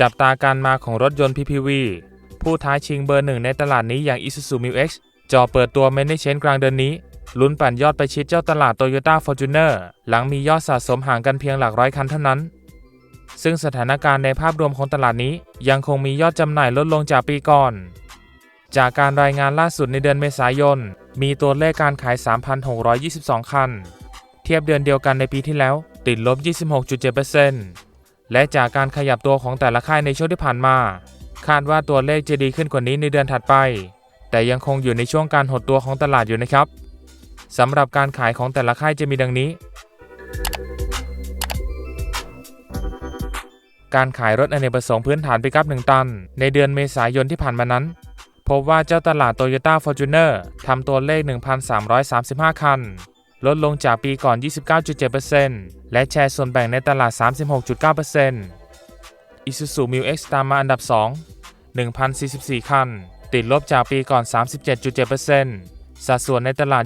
จับตาการมาของรถยนต์ PPV ผู้ท้าชิงเบอร์หนึ่งในตลาดนี้อย่าง Isuzu Mu X จ่อเปิดตัวเมนเชนกลางเดือนนี้ ลุ้นปั่นยอดไปชิดเจ้าตลาด Toyota Fortuner หลังมียอดสะสมห่างกันเพียงหลักร้อยคันเท่านั้น ซึ่งสถานการณ์ในภาพรวมของตลาดนี้ ยังคงมียอดจำหน่ายลดลงจากปีก่อน จากการรายงานล่าสุดในเดือนเมษายน มีตัวเลขการขาย 3,622 คัน เทียบเดือนเดียวกันในปีที่แล้ว ติดลบ 26.7% และจากการขยับตัวของแต่ละค่ายในช่วงที่ผ่านมา คาดว่าตัวเลขจะดีขึ้นกว่านี้ในเดือนถัดไป แต่ยังคงอยู่ในช่วงการหดตัวของตลาดอยู่นะครับสำหรับการขายของแต่ละค่ายจะมีดังนี้ การขายรถอเนกประสงค์พื้นฐานปิกัพ1ตัน ในเดือนเมษายนที่ผ่านมานั้น พบว่าเจ้าตลาด Toyota Fortuner ทำตัวเลข 1,335 คัน ลดลงจากปีก่อน 29.7%และแชร์ส่วนแบ่งในตลาด 36.9% Isuzu Mu X ตามมาอันดับ 2 1,044 คัน ติดลบจากปีก่อน 37.7%สัดส่วนในตลาด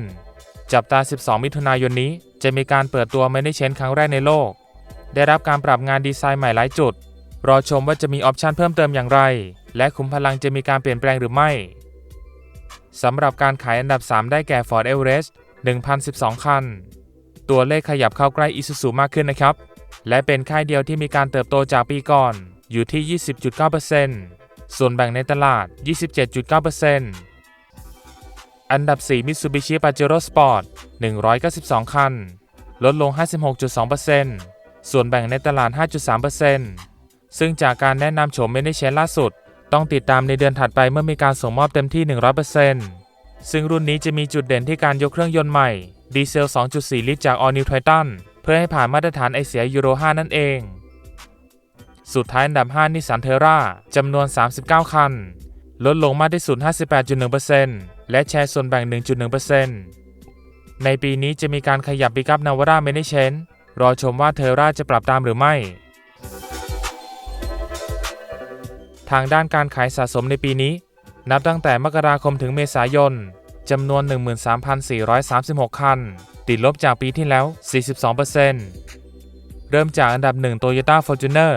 28.8%จับตา 12 มิถุนายนนี้ จะมีการเปิดตัวไม่ได้เชนครั้งแรกในโลก ได้รับการปรับงานดีไซน์ใหม่หลายจุด รอชมว่าจะมีออปชันเพิ่มเติมอย่างไร และขุมพลังจะมีการเปลี่ยนแปลงหรือไม่ สำหรับการขายอันดับ 3 ได้แก่ Ford Everest 1,012 คัน ตัวเลขขยับเข้าใกล้ Isuzu มากขึ้นนะครับ และเป็นค่ายเดียวที่มีการเติบโตจากปีก่อนอยู่ที่ 20.9%ส่วนแบ่งในตลาด 27.9%อันดับ 4 Mitsubishi Pajero Sport 192 คัน ลดลง 56.2%ส่วนแบ่งในตลาด 5.3%ซึ่งจากการแนะนำโฉมเมนิเชนล่าสุด ต้องติดตามในเดือนถัดไปเมื่อมีการส่งมอบเต็มที่ 100%ซึ่งรุ่นนี้จะมีจุดเด่นที่การยกเครื่องยนต์ใหม่ ดีเซล 2.4 ลิตรจาก All New Titan เพื่อให้ผ่านมาตรฐานไอเสียยูโร 5 นั่นเอง สุดท้ายอันดับ 5 นิสสันเทราจำนวน 39 คัน ลดลงมากที่สุด 58.1%และแชร์ส่วนแบ่ง 1.1%ในปีนี้จะมีการขยับปิกัพนาวาร่าเมนิเชนรอชมว่าเทราจะปรับตามหรือไม่ ทางด้านการขายสะสมในปีนี้ นับตั้งแต่มกราคมถึงเมษายนจำนวน 13,436 คัน ติดลบจากปีที่แล้ว 42%เริ่มจากอันดับ 1 Toyota Fortuner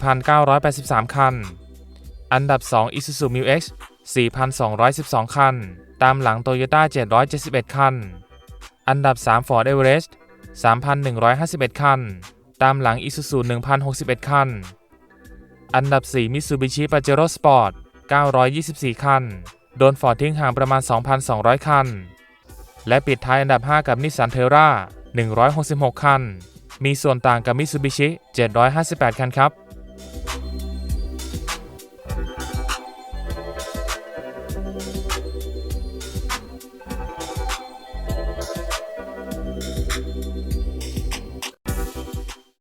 4,983 คัน อันดับ 2 Isuzu Mu X 4,212 คัน ตามหลัง Toyota 771 คัน อันดับ 3 Ford Everest 3,151 คัน ตามหลัง Isuzu 1,061 คัน อันดับ 4 Mitsubishi Pajero Sport 924 คัน โดนฟอร์ดทิ้งห่างประมาณ 2,200 คัน และปิดท้ายอันดับ 5 กับ Nissan Terra 166 คัน มีส่วนต่างกับ Mitsubishi 758 คันครับ